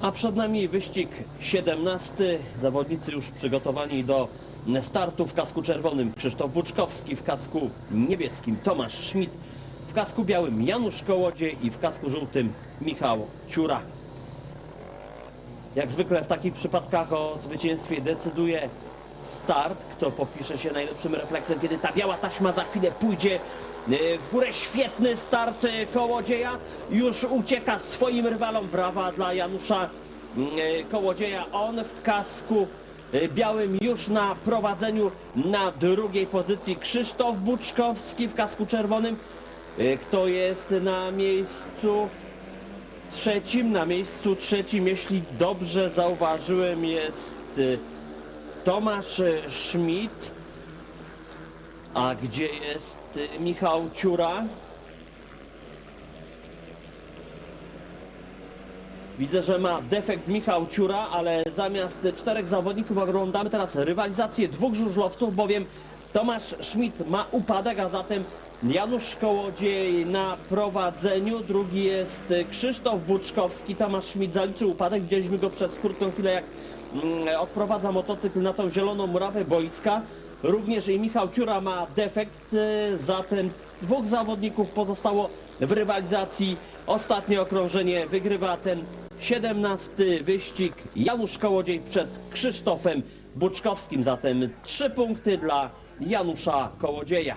A przed nami wyścig 17. Zawodnicy już przygotowani do startu w kasku czerwonym. Krzysztof Buczkowski w kasku niebieskim. Tomasz Schmidt w kasku białym. Janusz Kołodziej i w kasku żółtym Michał Ciura. Jak zwykle w takich przypadkach o zwycięstwie decyduje start. Kto popisze się najlepszym refleksem, kiedy ta biała taśma za chwilę pójdzie w górę. Świetny start e, Kołodzieja. Już ucieka swoim rywalom. Brawa dla Janusza e, Kołodzieja. On w kasku białym już na prowadzeniu na drugiej pozycji. Krzysztof Buczkowski w kasku czerwonym. Kto jest na miejscu trzecim? Na miejscu trzecim, jeśli dobrze zauważyłem, jest y, Tomasz y, Schmidt. A gdzie jest y, Michał Ciura? Widzę, że ma defekt Michał Ciura, ale zamiast czterech zawodników oglądamy teraz rywalizację dwóch żużlowców, bowiem Tomasz Schmidt ma upadek, a zatem Janusz Kołodziej na prowadzeniu, drugi jest Krzysztof Buczkowski. Tomasz Schmidt zaliczył upadek, widzieliśmy go przez krótką chwilę, jak mm, odprowadza motocykl na tą zieloną murawę boiska. Również i Michał Ciura ma defekt, y, zatem dwóch zawodników pozostało w rywalizacji. Ostatnie okrążenie wygrywa ten 17 wyścig Janusz Kołodziej przed Krzysztofem Buczkowskim. Zatem trzy punkty dla Janusza Kołodzieja.